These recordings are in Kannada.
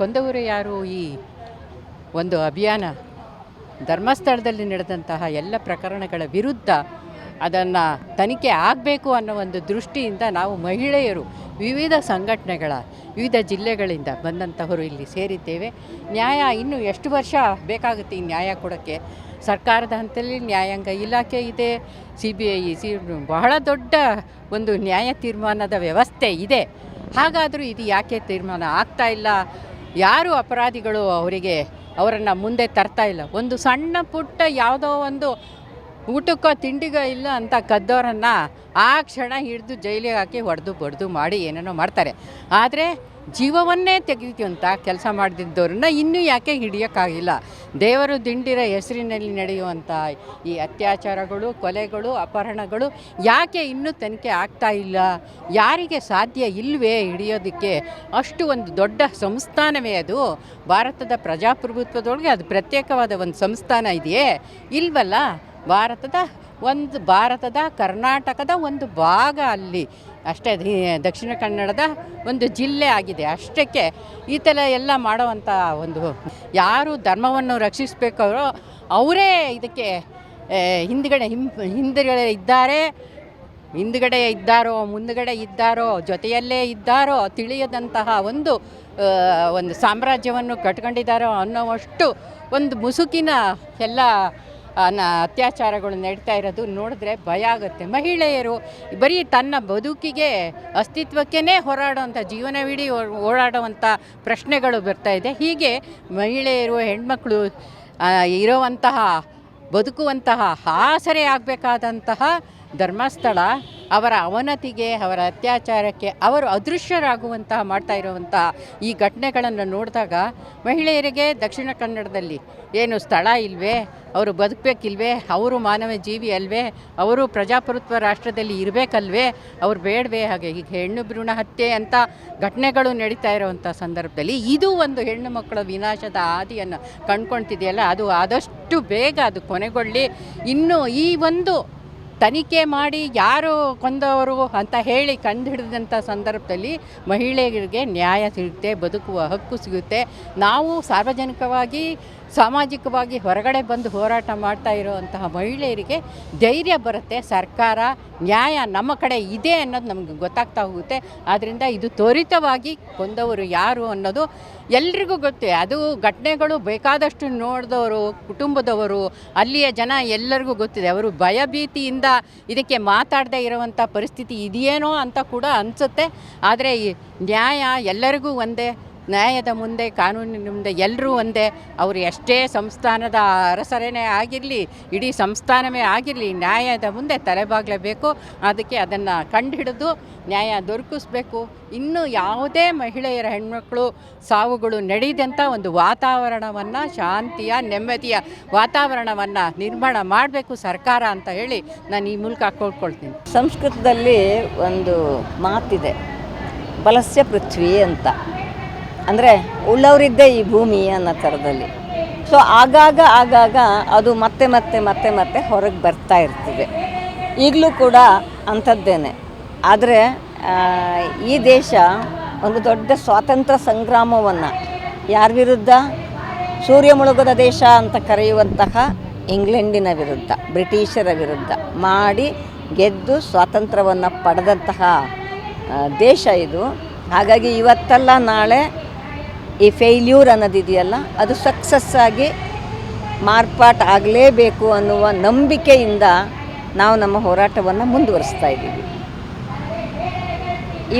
ಕೊಂದವರು ಯಾರು ಈ ಒಂದು ಅಭಿಯಾನ? ಧರ್ಮಸ್ಥಳದಲ್ಲಿ ನಡೆದಂತಹ ಎಲ್ಲ ಪ್ರಕರಣಗಳ ವಿರುದ್ಧ ಅದನ್ನು ತನಿಖೆ ಆಗಬೇಕು ಅನ್ನೋ ಒಂದು ದೃಷ್ಟಿಯಿಂದ ನಾವು ಮಹಿಳೆಯರು ವಿವಿಧ ಸಂಘಟನೆಗಳ, ವಿವಿಧ ಜಿಲ್ಲೆಗಳಿಂದ ಬಂದಂತಹವರು ಇಲ್ಲಿ ಸೇರಿದ್ದೇವೆ. ನ್ಯಾಯ ಇನ್ನೂ ಎಷ್ಟು ವರ್ಷ ಬೇಕಾಗುತ್ತೆ ಈ ನ್ಯಾಯ ಕೊಡೋಕ್ಕೆ? ಸರ್ಕಾರದ ಹಂತದಲ್ಲಿ ನ್ಯಾಯಾಂಗ ಇಲಾಖೆ ಇದೆ ಸಿ ಬಿ ಐ ಸಿ, ಬಹಳ ದೊಡ್ಡ ಒಂದು ನ್ಯಾಯ ತೀರ್ಮಾನದ ವ್ಯವಸ್ಥೆ ಇದೆ. ಹಾಗಾದರೂ ಇದು ಯಾಕೆ ತೀರ್ಮಾನ ಆಗ್ತಾ ಇಲ್ಲ? ಯಾರು ಅಪರಾಧಿಗಳು ಅವರಿಗೆ ಅವರನ್ನು ಮುಂದೆ ತರ್ತಾ ಇಲ್ಲ. ಒಂದು ಸಣ್ಣ ಪುಟ್ಟ ಯಾವುದೋ ಒಂದು ಊಟಕ್ಕೋ ತಿಂಡಿಗೋ ಇಲ್ಲ ಅಂತ ಕದ್ದವರನ್ನು ಆ ಕ್ಷಣ ಹಿಡಿದು ಜೈಲಿಗೆ ಹಾಕಿ ಹೊಡೆದು ಬಡ್ದು ಮಾಡಿ ಏನೇನೋ ಮಾಡ್ತಾರೆ. ಆದರೆ ಜೀವವನ್ನೇ ತೆಗಿತೀವಂತ ಕೆಲಸ ಮಾಡದಿದ್ದವ್ರನ್ನ ಇನ್ನೂ ಯಾಕೆ ಹಿಡಿಯೋಕ್ಕಾಗಿಲ್ಲ? ದೇವರು ದಿಂಡಿರ ಹೆಸರಿನಲ್ಲಿ ನಡೆಯುವಂಥ ಈ ಅತ್ಯಾಚಾರಗಳು, ಕೊಲೆಗಳು, ಅಪಹರಣಗಳು ಯಾಕೆ ಇನ್ನೂ ತನಿಖೆ ಆಗ್ತಾ ಇಲ್ಲ? ಯಾರಿಗೆ ಸಾಧ್ಯ ಇಲ್ಲವೇ ಹಿಡಿಯೋದಕ್ಕೆ? ಅಷ್ಟು ಒಂದು ದೊಡ್ಡ ಸಂಸ್ಥಾನವೇ ಅದು. ಭಾರತದ ಪ್ರಜಾಪ್ರಭುತ್ವದೊಳಗೆ ಅದು ಪ್ರತ್ಯೇಕವಾದ ಒಂದು ಸಂಸ್ಥಾನ ಇದೆಯೇ? ಇಲ್ವಲ್ಲ? ಭಾರತದ ಒಂದು ಭಾರತದ, ಕರ್ನಾಟಕದ ಒಂದು ಭಾಗ ಅಲ್ಲಿ. ಅಷ್ಟೇ ದಕ್ಷಿಣ ಕನ್ನಡದ ಒಂದು ಜಿಲ್ಲೆ ಆಗಿದೆ. ಅಷ್ಟಕ್ಕೆ ಈ ಥರ ಎಲ್ಲ ಮಾಡೋವಂಥ ಒಂದು ಯಾರು ಧರ್ಮವನ್ನು ರಕ್ಷಿಸಬೇಕವರೋ ಅವರೇ ಇದಕ್ಕೆ ಹಿಂದ್ಗಡೆ ಹಿಂ ಹಿಂದ್ಗಡೆ ಇದ್ದಾರೆ. ಹಿಂದ್ಗಡೆ ಇದ್ದಾರೋ, ಮುಂದ್ಗಡೆ ಇದ್ದಾರೋ, ಜೊತೆಯಲ್ಲೇ ಇದ್ದಾರೋ, ತಿಳಿಯದಂತಹ ಒಂದು ಒಂದು ಸಾಮ್ರಾಜ್ಯವನ್ನು ಕಟ್ಕೊಂಡಿದ್ದಾರೋ ಅನ್ನೋವಷ್ಟು ಒಂದು ಮುಸುಕಿನ ಎಲ್ಲ ಅತ್ಯಾಚಾರಗಳು ನಡೀತಾ ಇರೋದು ನೋಡಿದ್ರೆ ಭಯ ಆಗುತ್ತೆ. ಮಹಿಳೆಯರು ಬರೀ ತನ್ನ ಬದುಕಿಗೆ ಅಸ್ತಿತ್ವಕ್ಕೇ ಹೋರಾಡುವಂಥ ಜೀವನವಿಡೀ ಓಡಾಡುವಂಥ ಪ್ರಶ್ನೆಗಳು ಬರ್ತಾ ಇದೆ. ಹೀಗೆ ಮಹಿಳೆಯರು, ಹೆಣ್ಮಕ್ಳು ಇರುವಂತಹ, ಬದುಕುವಂತಹ ಆಸರೆ ಆಗಬೇಕಾದಂತಹ ಧರ್ಮಸ್ಥಳ ಅವರ ಅವನತಿಗೆ, ಅವರ ಅತ್ಯಾಚಾರಕ್ಕೆ ಅವರು ಅದೃಶ್ಯರಾಗುವಂತಹ, ಮಾಡ್ತಾ ಇರುವಂಥ ಈ ಘಟನೆಗಳನ್ನು ನೋಡಿದಾಗ ಮಹಿಳೆಯರಿಗೆ ದಕ್ಷಿಣ ಕನ್ನಡದಲ್ಲಿ ಏನು ಸ್ಥಳ ಇಲ್ವೇ, ಅವರು ಬದುಕಬೇಕಿಲ್ವೇ, ಅವರು ಮಾನವ ಜೀವಿ ಅಲ್ವೇ, ಅವರು ಪ್ರಜಾಪ್ರಭುತ್ವ ರಾಷ್ಟ್ರದಲ್ಲಿ ಇರಬೇಕಲ್ವೇ, ಅವ್ರು ಬೇಡವೇ, ಹಾಗೆ ಈಗ ಹೆಣ್ಣು ಭ್ರೂಣ ಹತ್ಯೆ ಅಂತ ಘಟನೆಗಳು ನಡೀತಾ ಇರುವಂಥ ಸಂದರ್ಭದಲ್ಲಿ ಇದು ಒಂದು ಹೆಣ್ಣು ಮಕ್ಕಳ ವಿನಾಶದ ಹಾದಿಯನ್ನು ಕಂಡ್ಕೊಳ್ತಿದೆಯಲ್ಲ, ಅದು ಆದಷ್ಟು ಬೇಗ ಅದು ಕೊನೆಗೊಳ್ಳಿ. ಇನ್ನು ಈ ಒಂದು ತನಿಖೆ ಮಾಡಿ ಯಾರು ಕೊಂದವರು ಅಂತ ಹೇಳಿ ಕಂಡುಹಿಡಿದಂಥ ಸಂದರ್ಭದಲ್ಲಿ ಮಹಿಳೆಯರಿಗೆ ನ್ಯಾಯ ಸಿಗುತ್ತೆ, ಬದುಕುವ ಹಕ್ಕು ಸಿಗುತ್ತೆ. ನಾವು ಸಾರ್ವಜನಿಕವಾಗಿ, ಸಾಮಾಜಿಕವಾಗಿ ಹೊರಗಡೆ ಬಂದು ಹೋರಾಟ ಮಾಡ್ತಾ ಇರುವಂತಹ ಮಹಿಳೆಯರಿಗೆ ಧೈರ್ಯ ಬರುತ್ತೆ, ಸರ್ಕಾರ ನ್ಯಾಯ ನಮ್ಮ ಕಡೆ ಇದೆ ಅನ್ನೋದು ನಮಗೆ ಗೊತ್ತಾಗ್ತಾ ಹೋಗುತ್ತೆ. ಆದ್ದರಿಂದ ಇದು ತ್ವರಿತವಾಗಿ ಕೊಂದವರು ಯಾರು ಅನ್ನೋದು ಎಲ್ರಿಗೂ ಗೊತ್ತೇ. ಅದು ಘಟನೆಗಳು ಬೇಕಾದಷ್ಟು ನೋಡಿದವರು, ಕುಟುಂಬದವರು, ಅಲ್ಲಿಯ ಜನ ಎಲ್ಲರಿಗೂ ಗೊತ್ತಿದೆ. ಅವರು ಭಯಭೀತಿಯಿಂದ ಇದಕ್ಕೆ ಮಾತಾಡದೇ ಇರುವಂಥ ಪರಿಸ್ಥಿತಿ ಇದೆಯೇನೋ ಅಂತ ಕೂಡ ಅನಿಸುತ್ತೆ. ಆದರೆ ನ್ಯಾಯ ಎಲ್ಲರಿಗೂ ಒಂದೇ. ನ್ಯಾಯದ ಮುಂದೆ, ಕಾನೂನಿನ ಮುಂದೆ ಎಲ್ಲರೂ ಒಂದೇ. ಅವರು ಎಷ್ಟೇ ಸಂಸ್ಥಾನದ ಅರಸರೇನೇ ಆಗಿರಲಿ, ಇಡೀ ಸಂಸ್ಥಾನವೇ ಆಗಿರಲಿ, ನ್ಯಾಯದ ಮುಂದೆ ತಲೆಬಾಗಲೇಬೇಕು ಅದಕ್ಕೆ ಅದನ್ನು ಕಂಡುಹಿಡಿದು ನ್ಯಾಯ ದೊರಕಿಸ್ಬೇಕು. ಇನ್ನು ಯಾವುದೇ ಮಹಿಳೆಯರ ಹೆಣ್ಮಕ್ಳು ಸಾವುಗಳು ನಡೆಯದಂಥ ಒಂದು ವಾತಾವರಣವನ್ನು ಶಾಂತಿಯ, ನೆಮ್ಮದಿಯ ವಾತಾವರಣವನ್ನು ನಿರ್ಮಾಣ ಮಾಡಬೇಕು ಸರ್ಕಾರ ಅಂತ ಹೇಳಿ ನಾನು ಈ ಮೂಲಕ ಕೋಳ್ಕೊಳ್ತೀನಿ. ಸಂಸ್ಕೃತದಲ್ಲಿ ಒಂದು ಮಾತಿದೆ, ಬಲಸ್ಯ ಪೃಥ್ವಿ ಅಂತ. ಅಂದರೆ ಉಳ್ಳವರಿದ್ದೇ ಈ ಭೂಮಿ ಅನ್ನೋ ಥರದಲ್ಲಿ. ಸೊ ಆಗಾಗ ಆಗಾಗ ಅದು ಮತ್ತೆ ಮತ್ತೆ ಮತ್ತೆ ಮತ್ತೆ ಹೊರಗೆ ಬರ್ತಾ ಇರ್ತದೆ. ಈಗಲೂ ಕೂಡ ಅಂಥದ್ದೇನೆ. ಆದರೆ ಈ ದೇಶ ಒಂದು ದೊಡ್ಡ ಸ್ವಾತಂತ್ರ್ಯ ಸಂಗ್ರಾಮವನ್ನು ಯಾರ ವಿರುದ್ಧ? ಸೂರ್ಯ ಮುಳುಗದ ದೇಶ ಅಂತ ಕರೆಯುವಂತಹ ಇಂಗ್ಲೆಂಡಿನ ವಿರುದ್ಧ, ಬ್ರಿಟಿಷರ ವಿರುದ್ಧ ಮಾಡಿ ಗೆದ್ದು ಸ್ವಾತಂತ್ರ್ಯವನ್ನು ಪಡೆದಂತಹ ದೇಶ ಇದು. ಹಾಗಾಗಿ ಇವತ್ತಲ್ಲ ನಾಳೆ ಈ ಫೇಲ್ಯೂರ್ ಅನ್ನೋದಿದೆಯಲ್ಲ ಅದು ಸಕ್ಸಸ್ ಆಗಿ ಮಾರ್ಪಾಟ್ ಆಗಲೇಬೇಕು ಅನ್ನುವ ನಂಬಿಕೆಯಿಂದ ನಾವು ನಮ್ಮ ಹೋರಾಟವನ್ನು ಮುಂದುವರಿಸ್ತಾ ಇದ್ದೀವಿ.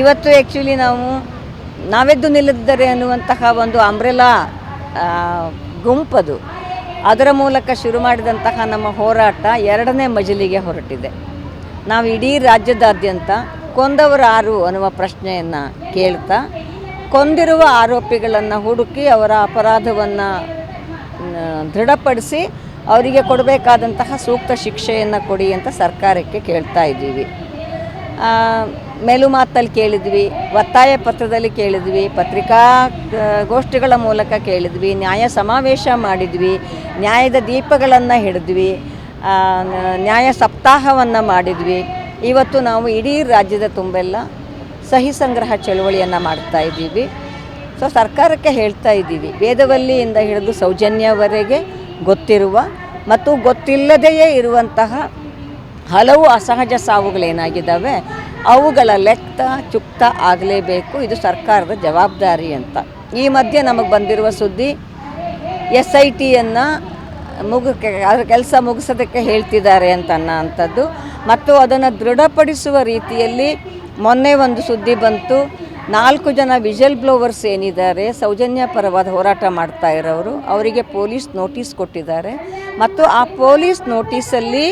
ಇವತ್ತು ಆ್ಯಕ್ಚುಲಿ ನಾವು, ನಾವೆದ್ದು ನಿಲ್ಲದಿದ್ದರೆ ಅನ್ನುವಂತಹ ಒಂದು ಅಂಬ್ರೆಲಾ ಗುಂಪದು, ಅದರ ಮೂಲಕ ಶುರು ಮಾಡಿದಂತಹ ನಮ್ಮ ಹೋರಾಟ ಎರಡನೇ ಮಜಲಿಗೆ ಹೊರಟಿದೆ. ನಾವು ಇಡೀ ರಾಜ್ಯದಾದ್ಯಂತ ಕೊಂದವರಾರು ಅನ್ನುವ ಪ್ರಶ್ನೆಯನ್ನು ಕೇಳ್ತಾ ಕೊಂದಿರುವ ಆರೋಪಿಗಳನ್ನು ಹುಡುಕಿ ಅವರ ಅಪರಾಧವನ್ನು ದೃಢಪಡಿಸಿ ಅವರಿಗೆ ಕೊಡಬೇಕಾದಂತಹ ಸೂಕ್ತ ಶಿಕ್ಷೆಯನ್ನು ಕೊಡಿ ಅಂತ ಸರ್ಕಾರಕ್ಕೆ ಕೇಳ್ತಾ ಇದ್ದೀವಿ. ಮೇಲುಮಾತಲ್ಲಿ ಮೇಲು ಕೇಳಿದ್ವಿ, ಒತ್ತಾಯ ಪತ್ರದಲ್ಲಿ ಕೇಳಿದ್ವಿ, ಪತ್ರಿಕಾ ಗೋಷ್ಠಿಗಳ ಮೂಲಕ ಕೇಳಿದ್ವಿ, ನ್ಯಾಯ ಸಮಾವೇಶ ಮಾಡಿದ್ವಿ, ನ್ಯಾಯದ ದೀಪಗಳನ್ನು ಹಿಡಿದ್ವಿ ನ್ಯಾಯ ಸಪ್ತಾಹವನ್ನು ಮಾಡಿದ್ವಿ. ಇವತ್ತು ನಾವು ಇಡೀ ರಾಜ್ಯದ ತುಂಬೆಲ್ಲ ಸಹಿ ಸಂಗ್ರಹ ಚಳುವಳಿಯನ್ನು ಮಾಡ್ತಾ ಇದ್ದೀವಿ. ಸೊ ಸರ್ಕಾರಕ್ಕೆ ಹೇಳ್ತಾ ಇದ್ದೀವಿ, ವೇದವಲ್ಲಿಯಿಂದ ಹಿಡಿದು ಸೌಜನ್ಯವರೆಗೆ ಗೊತ್ತಿರುವ ಮತ್ತು ಗೊತ್ತಿಲ್ಲದೆಯೇ ಇರುವಂತಹ ಹಲವು ಅಸಹಜ ಸಾವುಗಳೇನಾಗಿದ್ದಾವೆ ಅವುಗಳ ಲೆಕ್ಕ ಚುಕ್ತ ಆಗಲೇಬೇಕು, ಇದು ಸರ್ಕಾರದ ಜವಾಬ್ದಾರಿ ಅಂತ. ಈ ಮಧ್ಯೆ ನಮಗೆ ಬಂದಿರುವ ಸುದ್ದಿ ಎಸ್ ಐ ಟಿಯನ್ನು ಮುಗ ಅದರ ಕೆಲಸ ಮುಗಿಸೋದಕ್ಕೆ ಹೇಳ್ತಿದ್ದಾರೆ ಅಂತ ಅನ್ನೋ ಅಂಥದ್ದು ಮತ್ತು ಅದನ್ನು ದೃಢಪಡಿಸುವ ರೀತಿಯಲ್ಲಿ ಮೊನ್ನೆ ಒಂದು ಸುದ್ದಿ ಬಂತು. ನಾಲ್ಕು ಜನ ವಿಜಲ್ ಬ್ಲೋವರ್ಸ್ ಏನಿದ್ದಾರೆ ಸೌಜನ್ಯ ಪರವಾದ ಹೋರಾಟ ಮಾಡ್ತಾ ಇರೋರು. ಅವರಿಗೆ ಪೊಲೀಸ್ ನೋಟಿಸ್ ಕೊಟ್ಟಿದ್ದಾರೆ. ಮತ್ತು ಆ ಪೊಲೀಸ್ ನೋಟಿಸಲ್ಲಿ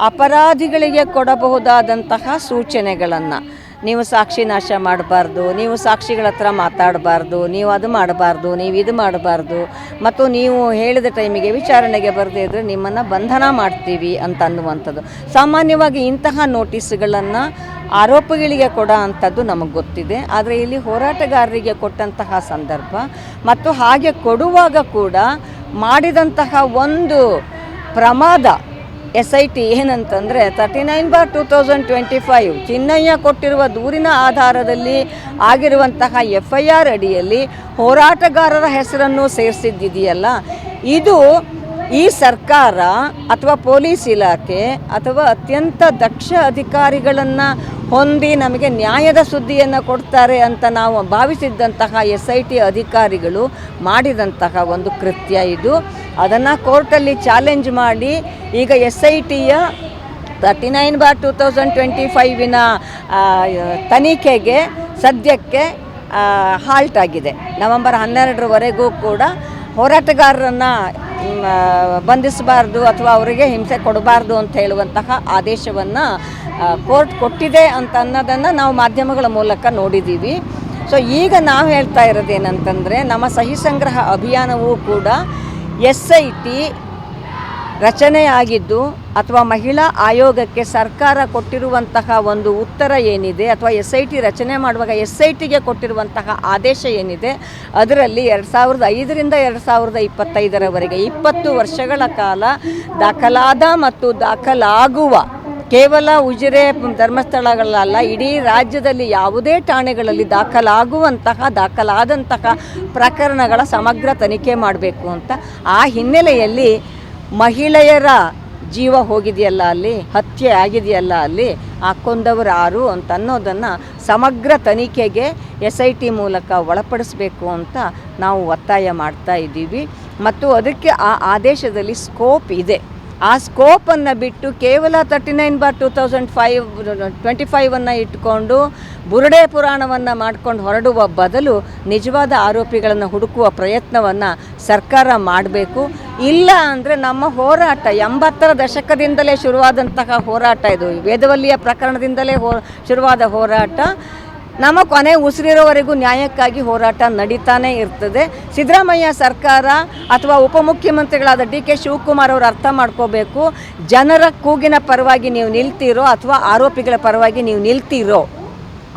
ಅಪರಾಧಿಗಳಿಗೆ ಕೊಡಬಹುದಾದಂತಹ ಸೂಚನೆಗಳನ್ನು ನೀವು ಸಾಕ್ಷಿ ನಾಶ ಮಾಡಬಾರ್ದು, ನೀವು ಸಾಕ್ಷಿಗಳ ಹತ್ರ ಮಾತಾಡಬಾರ್ದು, ನೀವು ಅದು ಮಾಡಬಾರ್ದು, ನೀವು ಇದು ಮಾಡಬಾರ್ದು, ಮತ್ತು ನೀವು ಹೇಳಿದ ಟೈಮಿಗೆ ವಿಚಾರಣೆಗೆ ಬರದೇ ಇದ್ದರೆ ನಿಮ್ಮನ್ನು ಬಂಧನ ಮಾಡ್ತೀವಿ ಅಂತ ಅನ್ನುವಂಥದ್ದು. ಸಾಮಾನ್ಯವಾಗಿ ಇಂತಹ ನೋಟಿಸ್ಗಳನ್ನು ಆರೋಪಿಗಳಿಗೆ ಕೊಡೋ ಅಂಥದ್ದು ನಮಗೆ ಗೊತ್ತಿದೆ. ಆದರೆ ಇಲ್ಲಿ ಹೋರಾಟಗಾರರಿಗೆ ಕೊಟ್ಟಂತಹ ಸಂದರ್ಭ ಮತ್ತು ಹಾಗೆ ಕೊಡುವಾಗ ಕೂಡ ಮಾಡಿದಂತಹ ಒಂದು ಪ್ರಮಾದ ಎಸ್ ಐ ಟಿ ಏನಂತಂದರೆ thirty nine bar two thousand twenty five Chinnayya ಕೊಟ್ಟಿರುವ ದೂರಿನ ಆಧಾರದಲ್ಲಿ ಆಗಿರುವಂತಹ ಎಫ್ ಐ ಆರ್ ಅಡಿಯಲ್ಲಿ ಹೋರಾಟಗಾರರ ಹೆಸರನ್ನು ಸೇರಿಸಿದ್ದಿದೆಯಲ್ಲ? ಇದು ಈ ಸರ್ಕಾರ ಅಥವಾ ಪೊಲೀಸ್ ಇಲಾಖೆ ಅಥವಾ ಅತ್ಯಂತ ದಕ್ಷ ಅಧಿಕಾರಿಗಳನ್ನು ಹೊಂದಿ ನಮಗೆ ನ್ಯಾಯದ ಸುದ್ದಿಯನ್ನು ಕೊಡ್ತಾರೆ ಅಂತ ನಾವು ಭಾವಿಸಿದ್ದಂತಹ ಎಸ್ ಐ ಟಿ ಅಧಿಕಾರಿಗಳು ಮಾಡಿದಂತಹ ಒಂದು ಕೃತ್ಯ ಇದು. ಅದನ್ನು ಕೋರ್ಟಲ್ಲಿ ಚಾಲೆಂಜ್ ಮಾಡಿ ಈಗ S I ಟಿಯ thirty nine bar two thousand twenty ಫೈವಿನ ತನಿಖೆಗೆ ಸದ್ಯಕ್ಕೆ ಹಾಲ್ಟ್ ಆಗಿದೆ. ನವೆಂಬರ್ ಹನ್ನೆರಡರವರೆಗೂ ಕೂಡ ಹೋರಾಟಗಾರರನ್ನು ಬಂಧಿಸಬಾರ್ದು ಅಥವಾ ಅವರಿಗೆ ಹಿಂಸೆ ಕೊಡಬಾರ್ದು ಅಂತ ಹೇಳುವಂತಹ ಆದೇಶವನ್ನು ಕೋರ್ಟ್ ಕೊಟ್ಟಿದೆ ಅಂತ ಅನ್ನೋದನ್ನು ನಾವು ಮಾಧ್ಯಮಗಳ ಮೂಲಕ ನೋಡಿದ್ದೀವಿ ಸೊ ಈಗ ನಾವು ಹೇಳ್ತಾ ಇರೋದೇನಂತಂದರೆ, ನಮ್ಮ ಸಹಿ ಸಂಗ್ರಹ ಅಭಿಯಾನವೂ ಕೂಡ ಎಸ್ ಐ ಟಿ ರಚನೆಯಾಗಿದ್ದು ಅಥವಾ ಮಹಿಳಾ ಆಯೋಗಕ್ಕೆ ಸರ್ಕಾರ ಕೊಟ್ಟಿರುವಂತಹ ಒಂದು ಉತ್ತರ ಏನಿದೆ ಅಥವಾ ಎಸ್ ಐ ಟಿ ರಚನೆ ಮಾಡುವಾಗ ಎಸ್ ಐ ಟಿಗೆ ಕೊಟ್ಟಿರುವಂತಹ ಆದೇಶ ಏನಿದೆ, ಅದರಲ್ಲಿ ಎರಡು ಸಾವಿರದ ಐದರಿಂದ ಎರಡು ಸಾವಿರದ ಇಪ್ಪತ್ತೈದರವರೆಗೆ ಇಪ್ಪತ್ತು ವರ್ಷಗಳ ಕಾಲ ದಾಖಲಾದ ಮತ್ತು ದಾಖಲಾಗುವ ಕೇವಲ ಉಜಿರೆ ಧರ್ಮಸ್ಥಳಗಳಲ್ಲ, ಇಡೀ ರಾಜ್ಯದಲ್ಲಿ ಯಾವುದೇ ಠಾಣೆಗಳಲ್ಲಿ ದಾಖಲಾಗುವಂತಹ, ದಾಖಲಾದಂತಹ ಪ್ರಕರಣಗಳ ಸಮಗ್ರ ತನಿಖೆ ಮಾಡಬೇಕು ಅಂತ ಆ ಹಿನ್ನೆಲೆಯಲ್ಲಿ ಮಹಿಳೆಯರ ಜೀವ ಹೋಗಿದೆಯಲ್ಲ ಅಲ್ಲಿ, ಹತ್ಯೆ ಆಗಿದೆಯಲ್ಲ ಅಲ್ಲಿ ಆ ಕೊಂದವರು ಯಾರು ಅಂತ ಅನ್ನೋದನ್ನು ಸಮಗ್ರ ತನಿಖೆಗೆ ಎಸ್ ಐ ಟಿ ಮೂಲಕ ಒಳಪಡಿಸಬೇಕು ಅಂತ ನಾವು ಒತ್ತಾಯ ಮಾಡ್ತಾ ಇದ್ದೀವಿ. ಮತ್ತು ಅದಕ್ಕೆ ಆ ಆದೇಶದಲ್ಲಿ ಸ್ಕೋಪ್ ಇದೆ. ಆ ಸ್ಕೋಪನ್ನು ಬಿಟ್ಟು ಕೇವಲ thirty nine bar two thousand five twenty ಫೈವನ್ನು ಇಟ್ಕೊಂಡು ಬುರುಡೆ ಪುರಾಣವನ್ನು ಮಾಡ್ಕೊಂಡು ಹೊರಡುವ ಬದಲು ನಿಜವಾದ ಆರೋಪಿಗಳನ್ನು ಹುಡುಕುವ ಪ್ರಯತ್ನವನ್ನು ಸರ್ಕಾರ ಮಾಡಬೇಕು. ಇಲ್ಲ ಅಂದರೆ ನಮ್ಮ ಹೋರಾಟ ಎಂಬತ್ತರ ದಶಕದಿಂದಲೇ ಶುರುವಾದಂತಹ ಹೋರಾಟ ಇದು. ವೇದವಲ್ಲಿಯ ಪ್ರಕರಣದಿಂದಲೇ ಹೋ, ಶುರುವಾದ ಹೋರಾಟ. ನಮ್ಮ ಕೊನೆ ಉಸಿರಿರೋವರೆಗೂ ನ್ಯಾಯಕ್ಕಾಗಿ ಹೋರಾಟ ನಡೀತಾನೆ ಇರ್ತದೆ. ಸಿದ್ದರಾಮಯ್ಯ ಸರ್ಕಾರ ಅಥವಾ ಉಪಮುಖ್ಯಮಂತ್ರಿಗಳಾದ ಡಿ ಕೆ ಶಿವಕುಮಾರ್ ಅವರು ಅರ್ಥ ಮಾಡ್ಕೋಬೇಕು. ಜನರ ಕೂಗಿನ ಪರವಾಗಿ ನೀವು ನಿಲ್ತೀರೋ ಅಥವಾ ಆರೋಪಿಗಳ ಪರವಾಗಿ ನೀವು ನಿಲ್ತೀರೋ?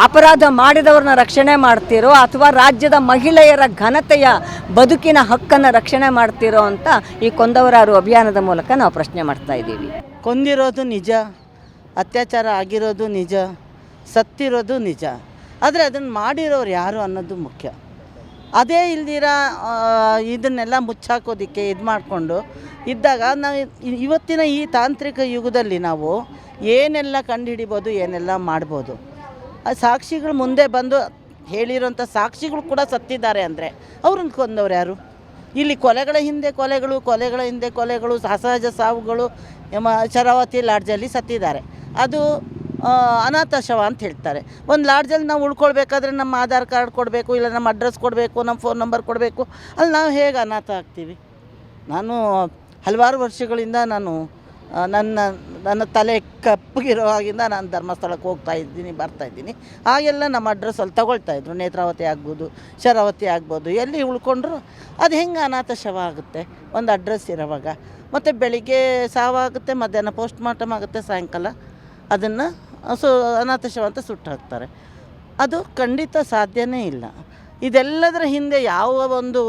ಅಪರಾಧ ಮಾಡಿದವ್ರನ್ನ ರಕ್ಷಣೆ ಮಾಡ್ತಿರೋ ಅಥವಾ ರಾಜ್ಯದ ಮಹಿಳೆಯರ ಘನತೆಯ ಬದುಕಿನ ಹಕ್ಕನ್ನು ರಕ್ಷಣೆ ಮಾಡ್ತಿರೋ ಅಂತ ಈ ಕೊಂದವರಾರು ಅಭಿಯಾನದ ಮೂಲಕ ನಾವು ಪ್ರಶ್ನೆ ಮಾಡ್ತಾ ಇದ್ದೀವಿ. ಕೊಂದಿರೋದು ನಿಜ, ಅತ್ಯಾಚಾರ ಆಗಿರೋದು ನಿಜ, ಸತ್ತಿರೋದು ನಿಜ. ಆದರೆ ಅದನ್ನು ಮಾಡಿರೋರು ಯಾರು ಅನ್ನೋದು ಮುಖ್ಯ. ಅದೇ ಇಲ್ದಿರ ಇದನ್ನೆಲ್ಲ ಮುಚ್ಚಾಕೋದಕ್ಕೆ, ಇದು ಮಾಡಿಕೊಂಡು ಇದ್ದಾಗ ನಾವು ಇವತ್ತಿನ ಈ ತಾಂತ್ರಿಕ ಯುಗದಲ್ಲಿ ನಾವು ಏನೆಲ್ಲ ಕಂಡುಹಿಡಿಬೋದು, ಏನೆಲ್ಲ ಮಾಡ್ಬೋದು? ಆ ಸಾಕ್ಷಿಗಳು ಮುಂದೆ ಬಂದು ಹೇಳಿರೋಂಥ ಸಾಕ್ಷಿಗಳು ಕೂಡ ಸತ್ತಿದ್ದಾರೆ ಅಂದರೆ ಅವ್ರನ್ನ ಕೊಂದವ್ರು ಯಾರು? ಇಲ್ಲಿ ಕೊಲೆಗಳ ಹಿಂದೆ ಕೊಲೆಗಳು, ಕೊಲೆಗಳ ಹಿಂದೆ ಕೊಲೆಗಳು, ಅಸಹಜ ಸಾವುಗಳು ಶರಾವತಿ ಲಾಡ್ಜಲ್ಲಿ ಸತ್ತಿದ್ದಾರೆ. ಅದು ಅನಾಥ ಶವ ಅಂತ ಹೇಳ್ತಾರೆ. ಒಂದು ಲಾಡ್ಜಲ್ಲಿ ನಾವು ಉಳ್ಕೊಳ್ಬೇಕಾದ್ರೆ ನಮ್ಮ ಆಧಾರ್ ಕಾರ್ಡ್ ಕೊಡಬೇಕು, ಇಲ್ಲ ನಮ್ಮ ಅಡ್ರೆಸ್ ಕೊಡಬೇಕು, ನಮ್ಮ ಫೋನ್ ನಂಬರ್ ಕೊಡಬೇಕು, ಅಲ್ಲಿ ನಾವು ಹೇಗೆ ಅನಾಥ ಆಗ್ತೀವಿ? ನಾನು ಹಲವಾರು ವರ್ಷಗಳಿಂದ ನಾನು ನನ್ನ ನನ್ನ ತಲೆ ಕಪ್ಪಗಿರೋವಾಗಿಂದ ನಾನು ಧರ್ಮಸ್ಥಳಕ್ಕೆ ಹೋಗ್ತಾ ಇದ್ದೀನಿ, ಬರ್ತಾ ಇದ್ದೀನಿ. ಆಗೆಲ್ಲ ನಮ್ಮ ಅಡ್ರೆಸ್ ಅಲ್ಲಿ ಇದ್ರು. ನೇತ್ರಾವತಿ ಆಗ್ಬೋದು, ಶರಾವತಿ ಆಗ್ಬೋದು, ಎಲ್ಲಿ ಉಳ್ಕೊಂಡ್ರು ಅದು ಹೆಂಗೆ ಅನಾಥ ಶವ ಆಗುತ್ತೆ ಒಂದು ಅಡ್ರೆಸ್ ಇರೋವಾಗ. ಮತ್ತು ಬೆಳಿಗ್ಗೆ ಸಾವಾಗುತ್ತೆ, ಮಧ್ಯಾಹ್ನ ಪೋಸ್ಟ್ ಮಾರ್ಟಮ್ ಆಗುತ್ತೆ, ಸಾಯಂಕಾಲ. ಅದನ್ನು ಸು ಅನಾಥ ಶವ ಅಂತ ಸುಟ್ಟು ಹಾಕ್ತಾರೆ. ಅದು ಖಂಡಿತ ಸಾಧ್ಯನೇ ಇಲ್ಲ. ಇದೆಲ್ಲದರ ಹಿಂದೆ ಯಾವ ಒಂದು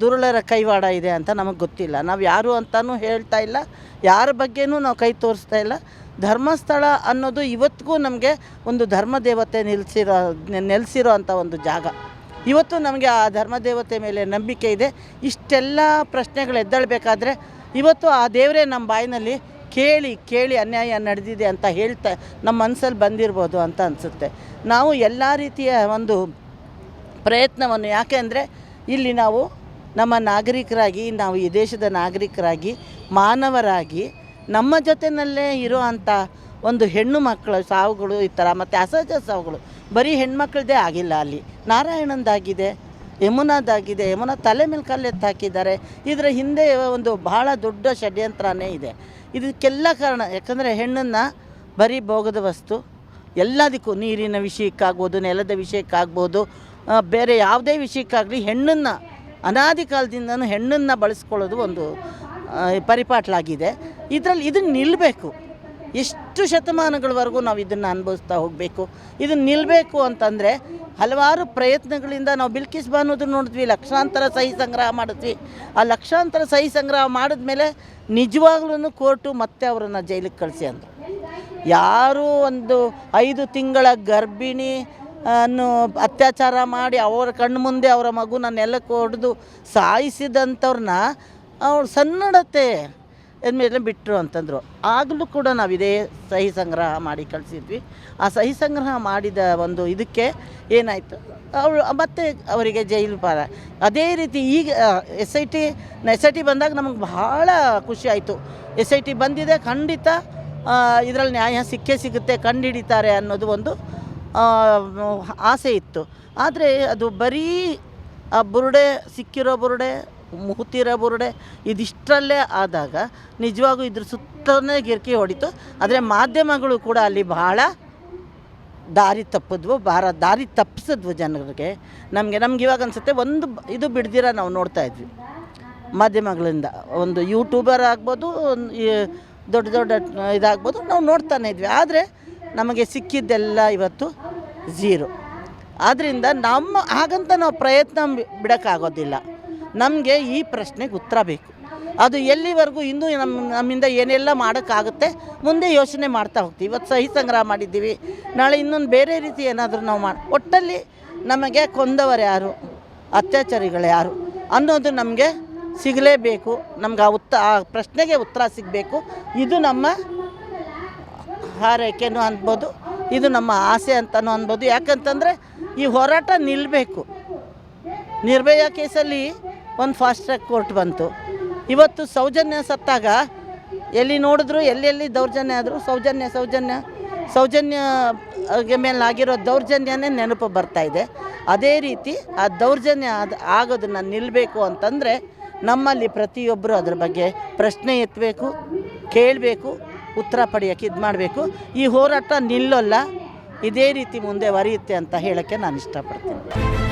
ದುರುಳರ ಕೈವಾಡ ಇದೆ ಅಂತ ನಮಗೆ ಗೊತ್ತಿಲ್ಲ. ನಾವು ಯಾರು ಅಂತಲೂ ಹೇಳ್ತಾ ಇಲ್ಲ. ಯಾರ ಬಗ್ಗೆನೂ ನಾವು ಕೈ ತೋರಿಸ್ತಾ ಇಲ್ಲ. ಧರ್ಮಸ್ಥಳ ಅನ್ನೋದು ಇವತ್ತಿಗೂ ನಮಗೆ ಒಂದು ಧರ್ಮ ದೇವತೆ ನಿಲ್ಲಿಸಿರೋ ನೆಲೆಸಿರೋ ಅಂಥ ಒಂದು ಜಾಗ. ಇವತ್ತು ನಮಗೆ ಆ ಧರ್ಮದೇವತೆ ಮೇಲೆ ನಂಬಿಕೆ ಇದೆ. ಇಷ್ಟೆಲ್ಲ ಪ್ರಶ್ನೆಗಳು ಎದ್ದೇಳಬೇಕಾದ್ರೆ ಇವತ್ತು ಆ ದೇವರೇ ನಮ್ಮ ಬಾಯಿನಲ್ಲಿ ಕೇಳಿ ಕೇಳಿ ಅನ್ಯಾಯ ನಡೆದಿದೆ ಅಂತ ಹೇಳ್ತಾ ನಮ್ಮ ಮನಸ್ಸಲ್ಲಿ ಬಂದಿರ್ಬೋದು ಅಂತ ಅನಿಸುತ್ತೆ. ನಾವು ಎಲ್ಲ ರೀತಿಯ ಒಂದು ಪ್ರಯತ್ನವನ್ನು. ಯಾಕೆಂದರೆ ಇಲ್ಲಿ ನಾವು ನಮ್ಮ ನಾಗರಿಕರಾಗಿ, ನಾವು ಈ ದೇಶದ ನಾಗರಿಕರಾಗಿ, ಮಾನವರಾಗಿ, ನಮ್ಮ ಜೊತೆಯಲ್ಲೇ ಇರೋ ಅಂಥ ಒಂದು ಹೆಣ್ಣು ಮಕ್ಕಳ, ಸಾವುಗಳು ಈ ಥರ ಮತ್ತು ಅಸಹಜ ಸಾವುಗಳು. ಬರೀ ಹೆಣ್ಮಕ್ಳದ್ದೇ ಆಗಿಲ್ಲ ಅಲ್ಲಿ. ನಾರಾಯಣಂದಾಗಿದೆ, ಯಮುನಾದಾಗಿದೆ, ಯಮುನಾ ತಲೆ ಮೇಲೆ ಕಲ್ಲೆತ್ತು ಹಾಕಿದ್ದಾರೆ. ಇದರ ಹಿಂದೆ ಒಂದು ಬಹಳ ದೊಡ್ಡ ಷಡ್ಯಂತ್ರನೇ ಇದೆ. ಇದಕ್ಕೆಲ್ಲ ಕಾರಣ, ಯಾಕಂದರೆ ಹೆಣ್ಣನ್ನು ಬರೀ ಭೋಗದ ವಸ್ತು, ಎಲ್ಲದಕ್ಕೂ ನೀರಿನ ವಿಷಯಕ್ಕಾಗ್ಬೋದು, ನೆಲದ ವಿಷಯಕ್ಕಾಗ್ಬೋದು ಬೇರೆ ಯಾವುದೇ ವಿಷಯಕ್ಕಾಗಲಿ ಹೆಣ್ಣನ್ನು, ಅನಾದಿ ಕಾಲದಿಂದನೂ ಹೆಣ್ಣನ್ನು ಬಳಸ್ಕೊಳ್ಳೋದು ಒಂದು ಪರಿಪಾಟ್ಲಾಗಿದೆ. ಇದರಲ್ಲಿ ಇದನ್ನು ನಿಲ್ಲಬೇಕು ಎಷ್ಟು ಶತಮಾನಗಳವರೆಗೂ ನಾವು ಇದನ್ನು ಅನುಭವಿಸ್ತಾ ಹೋಗಬೇಕು. ಇದನ್ನು ನಿಲ್ಲಬೇಕು ಅಂತಂದರೆ ಹಲವಾರು ಪ್ರಯತ್ನಗಳಿಂದ ನಾವು ಬಿಲ್ಕಿಸ್ ಬಾನೋದು ನೋಡಿದ್ವಿ, ಲಕ್ಷಾಂತರ ಸಹಿ ಸಂಗ್ರಹ ಮಾಡಿದ್ವಿ. ಆ ಲಕ್ಷಾಂತರ ಸಹಿ ಸಂಗ್ರಹ ಮಾಡಿದ್ಮೇಲೆ ನಿಜವಾಗ್ಲೂ ಕೋರ್ಟು ಮತ್ತೆ ಅವರನ್ನು ಜೈಲಿಗೆ ಕಳಿಸಿ ಅಂದರು. ಯಾರು ಒಂದು ಐದು ತಿಂಗಳ ಗರ್ಭಿಣಿ ಅತ್ಯಾಚಾರ ಮಾಡಿ ಅವರ ಕಣ್ಣು ಮುಂದೆ ಅವರ ಮಗುನ ನೆಲಕ್ಕೆ ಹೊಡೆದು ಸಾಯಿಸಿದಂಥವ್ರನ್ನ ಅವ್ರು ಸನ್ನಡತೆ ಮೇಲೆ ಬಿಟ್ಟರು ಅಂತಂದರು. ಆಗಲೂ ಕೂಡ ನಾವು ಇದೇ ಸಹಿ ಸಂಗ್ರಹ ಮಾಡಿ ಕಳಿಸಿದ್ವಿ. ಆ ಸಹಿ ಸಂಗ್ರಹ ಮಾಡಿದ ಒಂದು ಇದಕ್ಕೆ ಏನಾಯಿತು? ಅವಳು ಮತ್ತೆ ಅವರಿಗೆ ಜೈಲು ಪಾರ. ಅದೇ ರೀತಿ ಈಗ S I T S I T ಬಂದಾಗ ನಮಗೆ ಬಹಳ ಖುಷಿ ಆಯಿತು. ಎಸ್ ಐ ಟಿ ಬಂದಿದೆ ಖಂಡಿತ ಇದರಲ್ಲಿ ನ್ಯಾಯ ಸಿಕ್ಕೇ ಸಿಗುತ್ತೆ ಕಂಡುಹಿಡಿತಾರೆ ಅನ್ನೋದು ಒಂದು ಆಸೆ ಇತ್ತು. ಆದರೆ ಅದು ಬರೀ ಆ ಬುರುಡೆ, ಸಿಕ್ಕಿರೋ ಬುರುಡೆ ಮುಹುತಿರೋ ಬುರುಡೆ ಇದಿಷ್ಟರಲ್ಲೇ ಆದಾಗ ನಿಜವಾಗೂ ಇದ್ರ ಸುತ್ತನೇ ಗಿರ್ಕಿ ಹೊಡಿತು. ಆದರೆ ಮಾಧ್ಯಮಗಳು ಕೂಡ ಅಲ್ಲಿ ಬಹಳ ದಾರಿ ತಪ್ಪಿದ್ವು ಭಾರ ದಾರಿ ತಪ್ಪಿಸಿದ್ವು ಜನರಿಗೆ. ನಮಗೆ, ನಮ್ಗೆ ಇವಾಗ ಅನಿಸುತ್ತೆ ಒಂದು ಇದು ಬಿಡ್ದಿರ ನಾವು ನೋಡ್ತಾ ಇದ್ವಿ. ಮಾಧ್ಯಮಗಳಿಂದ. ಒಂದು ಯೂಟ್ಯೂಬರ್ ಆಗ್ಬೋದು ದೊಡ್ಡ ದೊಡ್ಡ ಇದಾಗ್ಬೋದು, ನಾವು ನೋಡ್ತಾನೇ ಇದ್ವಿ. ಆದರೆ ನಮಗೆ ಸಿಕ್ಕಿದ್ದೆಲ್ಲ ಇವತ್ತು ಝೀರೋ. ಆದ್ದರಿಂದ ನಮ್ಮ ಹಾಗಂತ ನಾವು ಪ್ರಯತ್ನ ಬಿಡೋಕ್ಕಾಗೋದಿಲ್ಲ. ನಮಗೆ ಈ ಪ್ರಶ್ನೆಗೆ ಉತ್ತರ ಬೇಕು. ಅದು ಎಲ್ಲಿವರೆಗೂ ಇನ್ನೂ ನಮ್ಮ ನಮ್ಮಿಂದ ಏನೆಲ್ಲ ಮಾಡೋಕ್ಕಾಗುತ್ತೆ ಮುಂದೆ ಯೋಚನೆ ಮಾಡ್ತಾ ಹೋಗ್ತೀವಿ. ಇವತ್ತು ಸಹಿ ಸಂಗ್ರಹ ಮಾಡಿದ್ದೀವಿ. ನಾಳೆ ಇನ್ನೊಂದು ಬೇರೆ ರೀತಿ ಏನಾದರೂ ನಾವು ಮಾಡಿ, ಒಟ್ಟಲ್ಲಿ ನಮಗೆ ಕೊಂದವರು ಯಾರು? ಅತ್ಯಾಚಾರಿಗಳು ಯಾರು? ಅನ್ನೋದು ನಮಗೆ ಸಿಗಲೇಬೇಕು. ನಮ್ಗೆ ಆ ಉತ್ತ, ಆ ಪ್ರಶ್ನೆಗೆ ಉತ್ತರ ಸಿಗಬೇಕು. ಇದು ನಮ್ಮ ಹಾರೈಕೆನೂ ಅನ್ಬೋದು, ಇದು ನಮ್ಮ ಆಸೆ ಅಂತಲೂ ಅನ್ಬೋದು. ಯಾಕಂತಂದರೆ ಈ ಹೋರಾಟ ನಿಲ್ಲಬೇಕು ನಿರ್ಭಯ ಕೇಸಲ್ಲಿ ಒಂದು ಫಾಸ್ಟ್ ಟ್ರ್ಯಾಕ್ ಕೋರ್ಟ್ ಬಂತು. ಇವತ್ತು ಸೌಜನ್ಯ ಸತ್ತಾಗ ಎಲ್ಲಿ ನೋಡಿದ್ರು, ಎಲ್ಲೆಲ್ಲಿ ದೌರ್ಜನ್ಯ ಆದರೂ ಸೌಜನ್ಯ ಸೌಜನ್ಯ ಸೌಜನ್ಯ ಮೇಲೆ ಆಗಿರೋ ದೌರ್ಜನ್ಯನೇ ನೆನಪು ಬರ್ತಾ ಇದೆ. ಅದೇ ರೀತಿ ಆ ದೌರ್ಜನ್ಯ ಅದು ಆಗೋದನ್ನು ನಿಲ್ಲಬೇಕು ಅಂತಂದರೆ ನಮ್ಮಲ್ಲಿ ಪ್ರತಿಯೊಬ್ಬರು ಅದ್ರ ಬಗ್ಗೆ ಪ್ರಶ್ನೆ ಎತ್ತಬೇಕು ಕೇಳಬೇಕು. ಉತ್ತರ ಪಡೆಯೋಕ್ಕೆ ಇದು ಮಾಡಬೇಕು. ಈ ಹೋರಾಟ ನಿಲ್ಲಲ್ಲ. ಇದೇ ರೀತಿ ಮುಂದೆ ವರಿಯುತ್ತೆ ಅಂತ ಹೇಳೋಕ್ಕೆ ನಾನು ಇಷ್ಟಪಡ್ತೀನಿ.